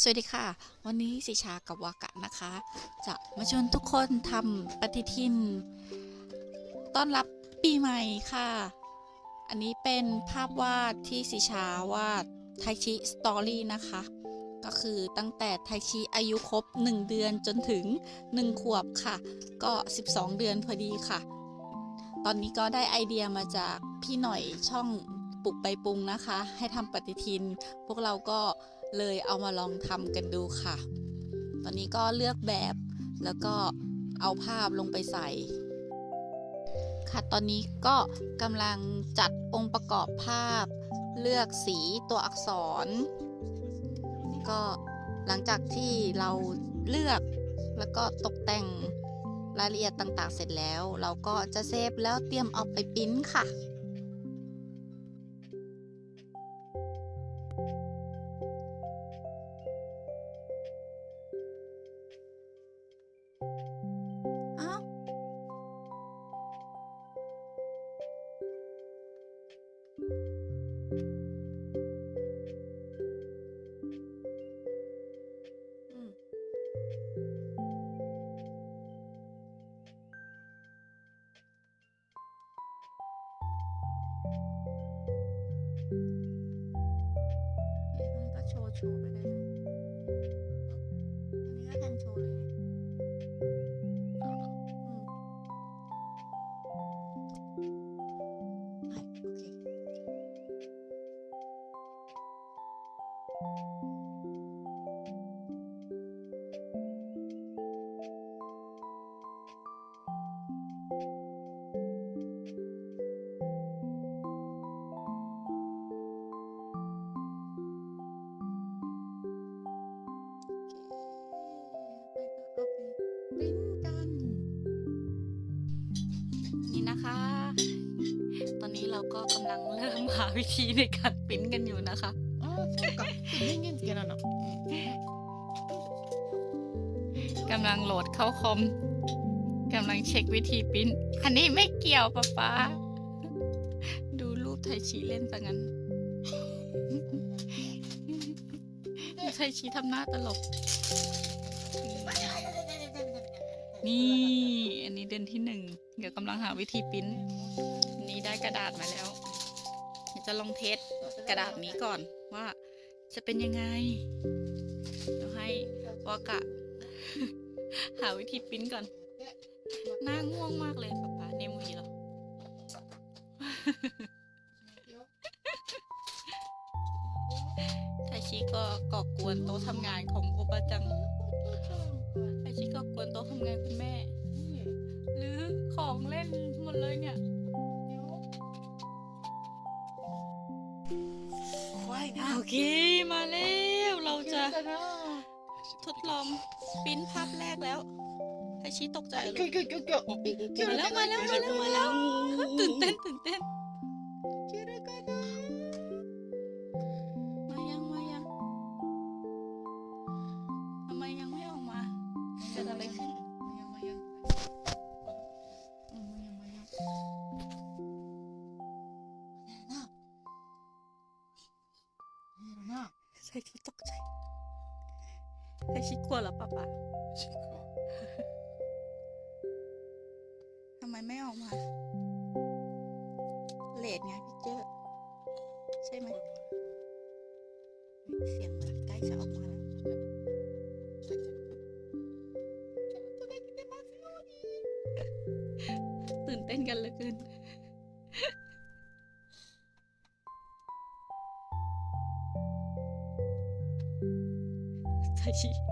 สวัสดีค่ะ วันนี้สิชากับวากะนะคะ จะมาชวนทุกคนทำปฏิทิน ต้อนรับปีใหม่ค่ะ อันนี้เป็นภาพวาดที่สิชาวาดไทชิสตอรี่นะคะ ก็คือตั้งแต่ไทชิอายุครบ 1 เดือนจนถึง 1 ขวบค่ะ ก็ 12 เดือนพอดีค่ะ ตอนนี้ก็ได้ไอเดียมาจากพี่หน่อยช่องปลุกไปปรุงนะคะ ให้ทำปฏิทิน พวกเราก็ เลยเอามาลองทำกันดูค่ะ ตอนนี้ก็เลือกแบบแล้วก็เอาภาพลงไปใส่ ค่ะตอนนี้ก็กำลังจัดองค์ประกอบภาพ เลือกสีตัวอักษร ก็หลังจากที่เราเลือกแล้วก็ตกแต่งรายละเอียดต่างๆ เสร็จแล้ว เราก็จะเซฟแล้วเตรียมเอาไปปิ้นค่ะ ก็กำลังเริ่มหาวิธีในการปริ้นกันอยู่นะคะ ああ、そうか。電源つけなの。 กำลังโหลดเข้าคอม กำลังเช็ควิธีปริ้น อันนี้ไม่เกี่ยวป๊าป๊า ดูรูปไทชีเล่นซะงั้น ไทชีทำหน้าตลก นี่ อันนี้เดือนที่หนึ่งเดี๋ยวกำลังหาวิธีปิ้นนี่ได้กระดาษมาแล้วเดี๋ยวจะลองเทสกระดาษนี้ก่อนว่าจะเป็นยังไง เดี๋ยวให้วากะ หาวิธีปิ้นก่อน หน้าง่วงมากเลยป๊าป๊าเนมวีเหรอไทชิก็ก่อกวนโต๊ะทำงานของโอบาจังไทชิก็กวนโต๊ะทำงานคุณแม่ หรือของเล่นหมดเลยเนี่ยโอเคมาแล้วเราจะ ทดลองปิ้นภาพแรกแล้วไอชี้ตกใจเลยมาแล้วมาแล้วมาแล้วมาแล้วตื่นเต้นตื่นเต้น ทำไมไม่ออกมา เลดไงพี่เจอใช่ไหม เสียงเหมือนใกล้จะออกมาแล้วตื่นเต้นกันเหลือเกินไทชิดูไทชิ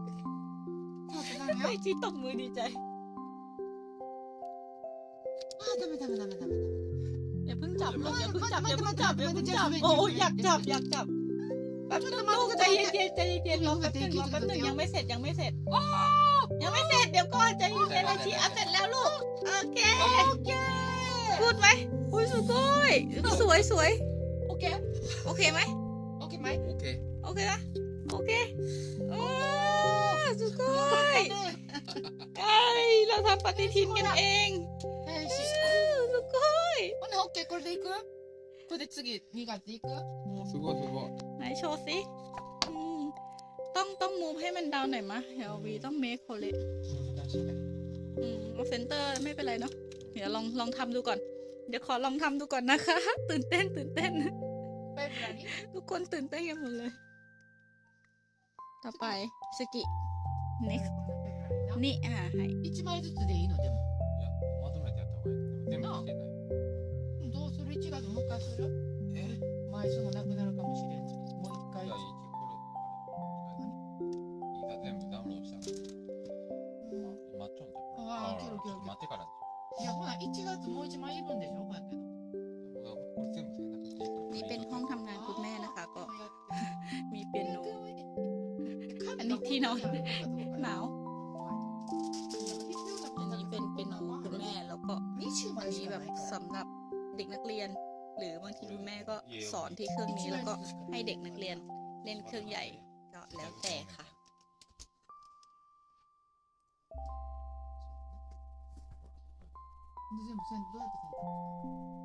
เฮ้ยจีตบมือดีใจอ้าวทำไมทำไมทำไมทำไม อย่าเพิ่งจับลูกอย่าเพิ่งจับอย่าเพิ่งจับอย่าเพิ่งจับโอ้ยอยากจับอยากจับแป๊บนึงลูกใจเย็นๆใจเย็นรอแป๊บนึงรอแป๊บนึงยังไม่เสร็จยังไม่เสร็จโอ้ยังไม่เสร็จเดี๋ยวก่อนใจเย็นๆอยชีอะเสร็จแล้วลูกโอเคโอเคพูดไหมอุ้ยสุโกยสวยสวยโอเคโอเคไหมโอเคไหมโอเคโอเคนะโอเคโอ้สุโกย ไอยเราทำปฏิทินกันเอง よし สุโกย ほなオッケーこれでいくこれで次2月いくすごいすごい。 ไหนโชว์สิอืมต้องต้องมูฟให้มันดาวหน่อยมะเดี๋ยววีต้องเมคโคเล 難しいね。 อืมเอาเซนเตอร์ไม่เป็นไรเนาะ เดี๋ยวลองลองทำดูก่อน เดี๋ยวขอลองทำดูก่อนนะคะ ตื่นเต้นตื่นเต้น ペン何 ทุกคนตื่นเต้นกันหมดเลย ต่อไปสกิ next な。ね、あはい。一枚ずつでいいのでも。いや、まとめてやった方がいい。でも全部してない。どうする？一月もう一回する？え？枚数もなくなるかもしれない。 ให้เด็กนักเรียนเล่นเครื่องใหญ่ก็แล้วแต่ค่ะ 근데 지금 무슨 누가 이렇게 생각 해?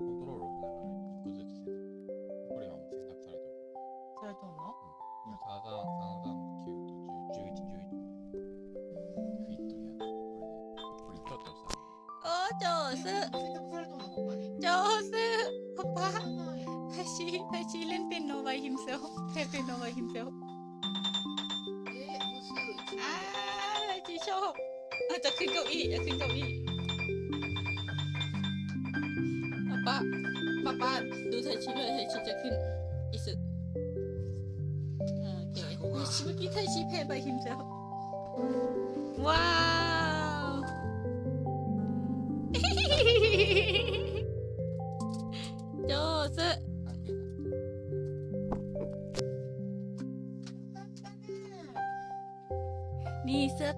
컨트롤로 그냥 굳이 지금 허리 형 생각 잘해 줘. 잘 떠 나? 응. 사상 사상 기우도 주주이지 주이 지. 휘또 야. 우리 또 됐 어. 어 조 스. 생각 잘해 줘. 조스 오 빠. ชีไทชีเล่นเป็นโนไวฮิมเซลเทเป็นโนไวฮิมเซลเอ๊ะรู้สึกอ่าไทชีชอบอาจจะขึ้นเก้าอี้จะขึ้นเก้าอี้ป้าป้าป้าดูไทชิด้วยไทชิจะขึ้นอีสึอ่าเก๋เมื่อกี้ไทชีเพย์ไปฮิมเซลว้า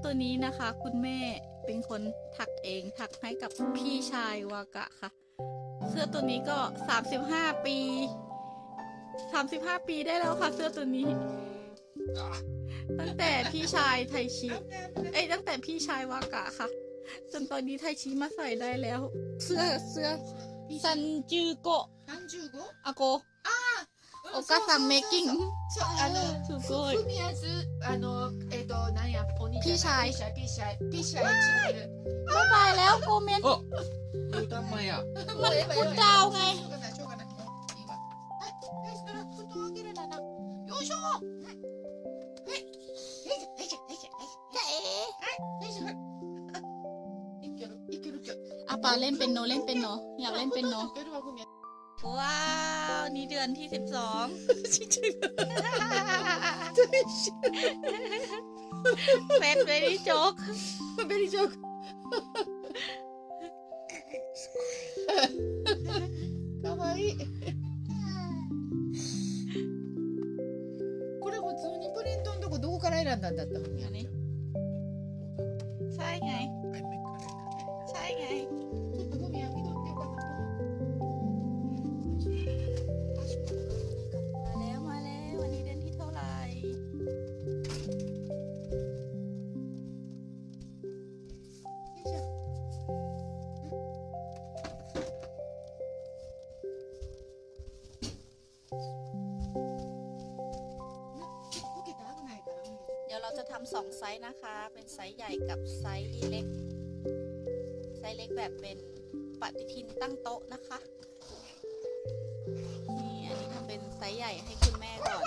ตัวนี้นะคะ คุณแม่เป็นคนถักเองถักให้กับพี่ชายวากะค่ะ เสื้อตัวนี้ก็ 35 ปี 35 ปีได้แล้วค่ะเสื้อตัวนี้ ตั้งแต่พี่ชายไทชิ เอ้ยตั้งแต่พี่ชายวากะค่ะ จนตอนนี้ไทชิมาใส่ได้แล้ว เสื้อเสื้อซันจูโกะ 35? อาโก お母さんメイキングそうあのすごいふみやすあのえっ、ー、となんやお兄ちゃんピシャイピシャイピシャイピシャイチームบ๊ายบายแล้วโกเมน ดูทำไมอะมันพูดดาวไงしょうがないしょうがないもういいわはいよしドラフトをあげるななよいしょはいはいはいはいはいจะเอ๋はいはいはいいけるいけるいけるあっぱเล่นเป็นโนเล่นเป็นโนอยากเล่นเป็นโนいけるわごめん ว้าว นี่เดือนที่สิบสองเป็นเวรี่โจ๊ก ベリージョークかわいいこれ普通にプリントのとこどこから選んだんだったのにอั สองไซส์นะคะ เป็นไซส์ใหญ่กับไซส์เล็ก ไซส์เล็กแบบเป็นปฏิทินตั้งโต๊ะนะคะ นี่อันนี้ทำเป็นไซส์ใหญ่ให้คุณแม่ก่อน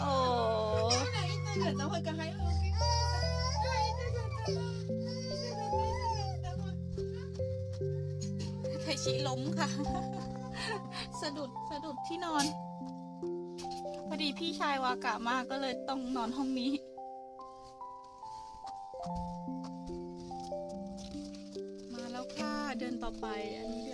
โอ้ไทยชี้ล้มค่ะ สะดุดสะดุดที่นอน อดีพี่ชายวากะมากก็เลยต้องนอนห้องนี้ มาแล้วค่ะ เดินต่อไปอันนี้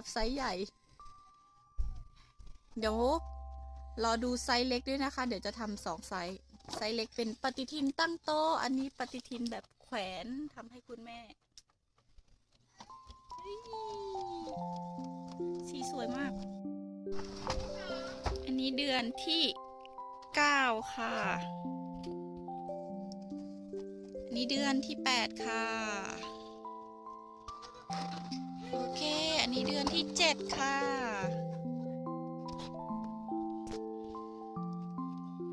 แบบไซส์ใหญ่ เดี๋ยวรอดูไซส์เล็กด้วยนะคะ เดี๋ยวจะทำสองไซส์ไซส์เล็กเป็นปฏิทินตั้งโต๊ะอันนี้ปฏิทินแบบแขวนทำให้คุณแม่ สีสวยมาก อันนี้เดือนที่เก้าค่ะอันนี้เดือนที่แปดค่ะ โอเค อันนี้เดือนที่เจ็ดค่ะ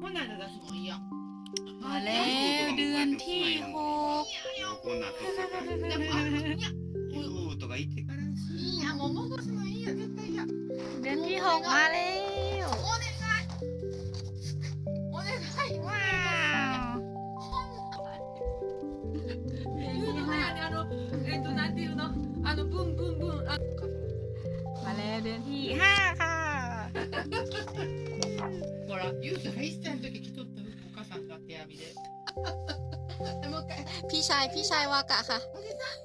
こんなんで出すのいいやん。 มาแล้วเดือนที่หก こんなんとさからでも、あいや、夫とか言ってからいいや、もう戻すのいいや、絶対いいや。 เดือนที่หกมาแล้ว あの、ブンブンブン、あ。 มาแล้วเดือนที่ห้าค่ะ ほら、ユウスが一歳の時着とった服、お母さんが手編みで。もう一回。 พี่ชายพี่ชายวากะค่ะ おじさん。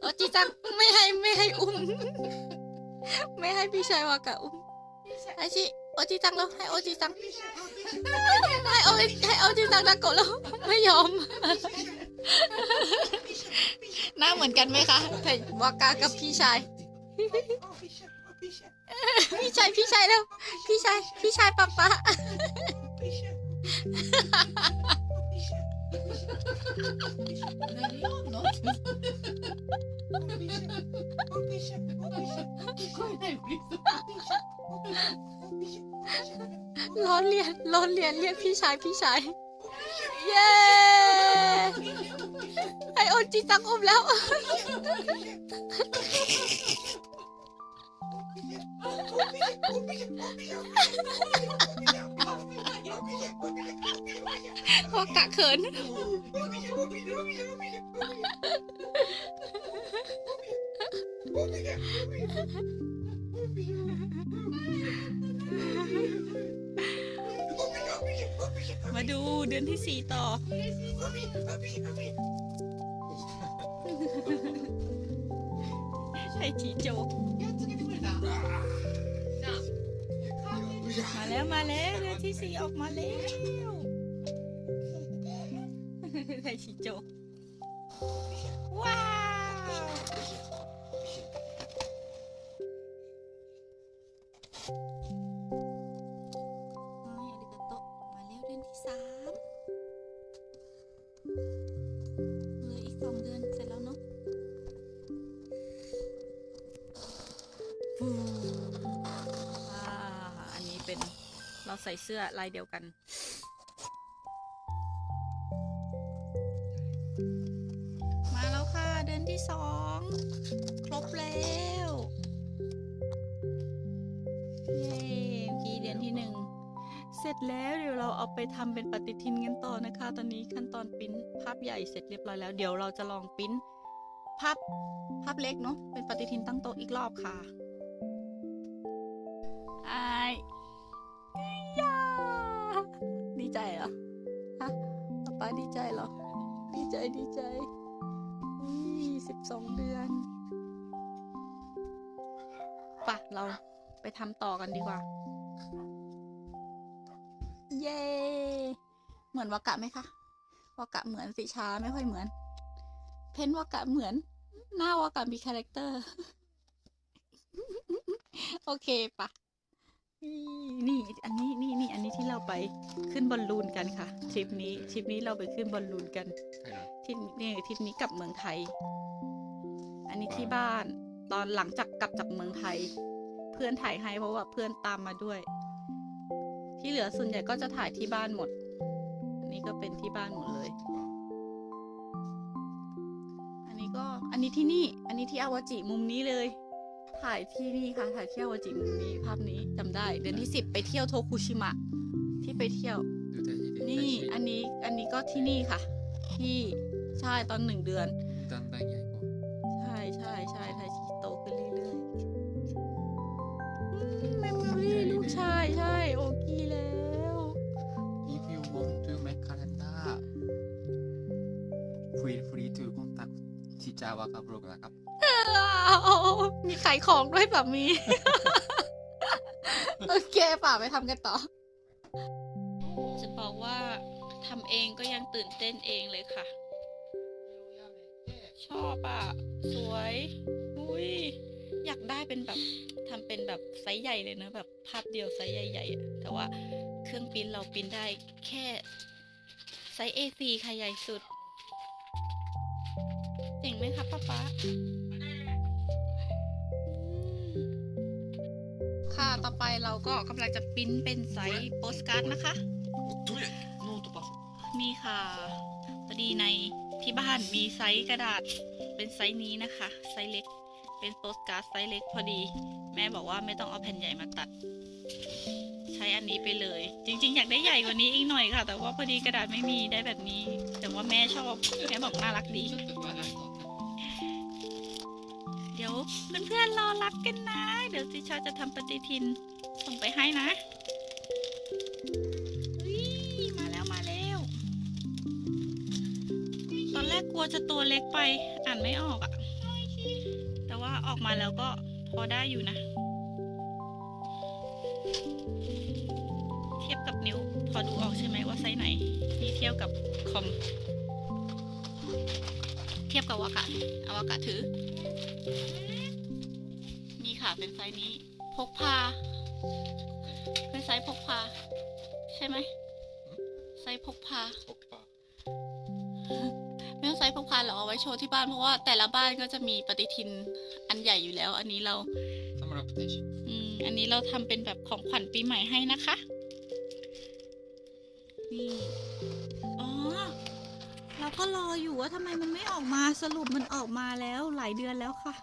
โอจิจังไม่ให้ไม่ให้อุ้ม ไม่ให้พี่ชายวากะอุ้มไอชิโอจิจังแล้วให้โอจิจังให้โอให้โอจิจังตะโกนแล้วไม่ยอม หน้าเหมือนกันไหมคะเพจวากากับพี่ชาย พี่ชาย พี่ชายแล้วพี่ชาย พี่ชายป๊าป๊าล้อเลียนล้อเลียนเรียกพี่ชาย พี่ชาย เย้ให้โอจิจังอุ้มแล้ววากะเขิน มาดูเดือนที่สี่ต่อ ไอจีโจ มาแล้วมาแล้วเดือนที่สี่ออกมาแล้วไอจีโจ ว้าว ส่เสื้อลายเดียวกัน มาแล้วค่ะเดือนที่สองครบแล้วเย้มกี้เดือนที่หนึ่งเสร็จแล้วเดี๋ยวเราเอาไปทำเป็นปฏิทินกันต่อนะคะ ตอนนี้ขั้นตอนปิ้นภาพใหญ่เสร็จเรียบร้อยแล้ว เดี๋ยวเราจะลองปิ้นภาพภาพเล็กเนาะเป็นปฏิทินตั้งโต๊ะอีกรอบค่ะ ดีใจเหรอ ดีใจดีใจนี่สิบสองเดือนปะเราไปทำต่อกันดีกว่า เย้เหมือนวากะไหมคะวากะเหมือนสิชาไม่ค่อยเหมือน เพนวากะเหมือน หน้าวากะมีคาแรคเตอร์ โอเคปะ นี่นี่อันนี้นี่นี่อันนี้ที่เราไปขึ้นบอลลูนกันค่ะทริปนี้ทริปนี้เราไปขึ้นบอลลูนกันทริปนี่ทริปนี้กลับเมืองไทย อันนี้ที่บ้านตอนหลังจากกลับจากเมืองไทย เพื่อนถ่ายให้เพราะว่าเพื่อนตามมาด้วย ที่เหลือส่วนใหญ่ก็จะถ่ายที่บ้านหมด อันนี้ก็เป็นที่บ้านหมดเลย อันนี้ก็อันนี้ที่นี่ อันนี้ที่อาวาจิมุมนี้เลย ถ่ายที่นี่ค่ะ ถ่ายเที่ยววาจิมีภาพนี้จำได้ เดือนที่สิบไปเที่ยวโทคุชิมะ ที่ไปเที่ยวนี่ อันนี้ อันนี้ก็ที่นี่ค่ะ ที่ ใช่ตอนหนึ่งเดือน ตอนแบ่งใหญ่กว่าใช่ใช่ใช่ไทยชีโตขึ้นเรื่อยๆแมมโมรี่ลูกชายใช่ โอเคแล้ว อีฟิววงตูแมคคารันดาฟรีฟรีทูคอนตักที่จาวากาโบรกนะครับ มีขายของด้วยแบบมี โอเคป่าไปทำกันต่อ จะบอกว่าทำเองก็ยังตื่นเต้นเองเลยค่ะ ชอบอะ สวย อุ้ย อยากได้เป็นแบบทำเป็นแบบไซส์ใหญ่เลยนะ แบบภาพเดียวไซส์ใหญ่ๆอะแต่ว่าเครื่องปริ้นเราปริ้นได้แค่ไซส์ A4 ค่ะใหญ่สุด เจ๋งไหมคะป๊าป๊า ต่อไปเราก็กำลังจะปิ้นเป็นไซส์โปสการ์ดนะคะ นี่ค่ะพอดีในที่บ้านมีไซส์กระดาษเป็นไซส์นี้นะคะ ไซส์เล็ก เป็นโปสการ์ดไซส์เล็กพอดี แม่บอกว่าไม่ต้องเอาแผ่นใหญ่มาตัด ใช้อันนี้ไปเลย จริง ๆ อยากได้ใหญ่กว่านี้อีกหน่อยค่ะ แต่ว่าพอดีกระดาษไม่มีได้แบบนี้ แต่ว่าแม่ชอบ แม่บอกน่ารักดี เดี๋ยวเพื่อนๆรอรับกันนะ เดี๋ยวติชาจะทำปฏิทินส่งไปให้นะอุ๊ยมาแล้วมาแล้ว ตอนแรกกลัวจะตัวเล็กไปอ่านไม่ออกอะแต่ว่าออกมาแล้วก็พอได้อยู่นะ เทียบกับนิ้วพอดูออกใช่ไหมว่าไซส์ไหนนี่เทียบกับคอม เทียบกับวากาศเอาวากาศถือ นี่ค่ะเป็นไซส์นี้ พกพา เป็นไซส์พกพา ใช่ไหมไซส์พกพาไม่ต้องไซส์พกพาหรอเอาไว้โชว์ที่บ้านเพราะว่าแต่ละบ้านก็จะมีปฏิทินอันใหญ่อยู่แล้ว อันนี้เราสำหรับปฏิทินอืมอันนี้เราทำเป็นแบบของขวัญปีใหม่ให้นะคะ นี่ เราก็รออยู่ว่าทำไมมันไม่ออกมาสรุปมันออกมาแล้วหลายเดือนแล้วค่ะ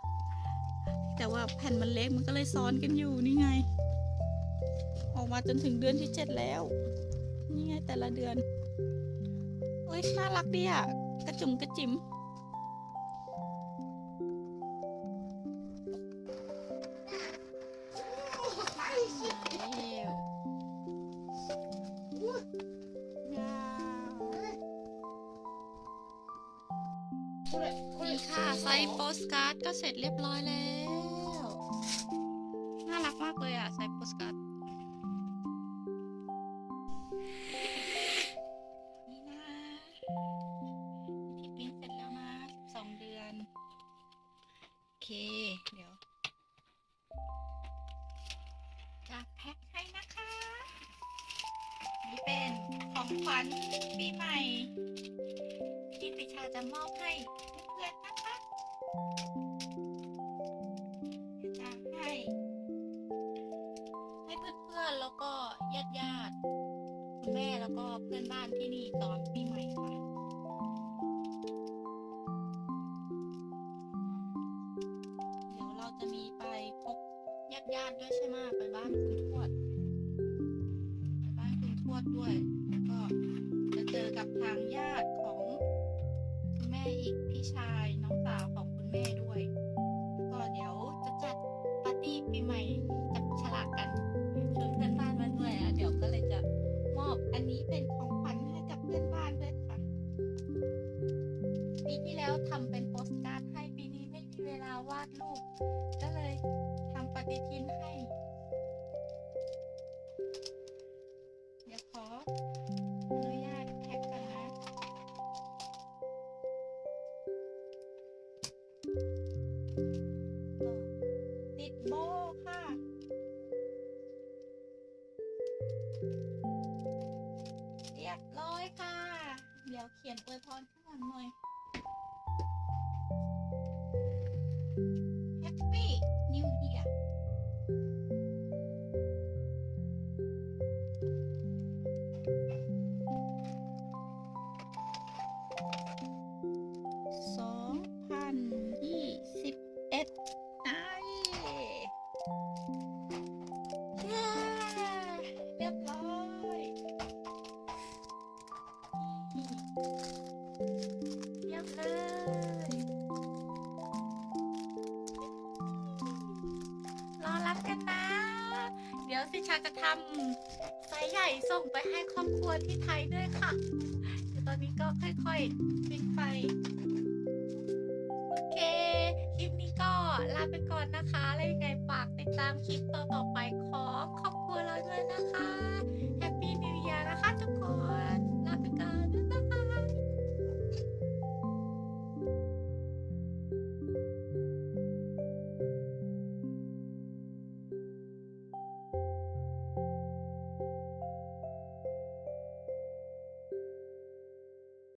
แต่ว่าแผ่นมันเล็กมันก็เลยซ้อนกันอยู่นี่ไง ออกมาจนถึงเดือนที่เจ็ดแล้ว นี่ไงแต่ละเดือนเอ้ยน่ารักดีอะกระจุมกระจิ๋ม ของขวัญปีใหม่ ที่ปิชาจะมอบให้เพื่อนๆนะคะจะให้ ให้เพื่อนๆแล้วก็ญาติญาติๆคุณแม่แล้วก็เพื่อนบ้านที่นี่ตอน ทิ้นให้ เดี๋ยวขออนุญาตแพ็กกันนะ ติดโบค่ะ เรียบร้อยค่ะ เดี๋ยวเขียนอวยพรข้างหลังหน่อย เดี๋ยวสิชาจะทำไซส์ใหญ่ส่งไปให้ครอบครัวที่ไทยด้วยค่ะเดี๋ยวตอนนี้ก็ค่อยๆวิ่ไป โอเค คลิปนี้ก็ลาไปก่อนนะคะ แล้วยังไงฝากติดตามคลิปต่อๆไปของครอบครัวเราด้วยนะคะ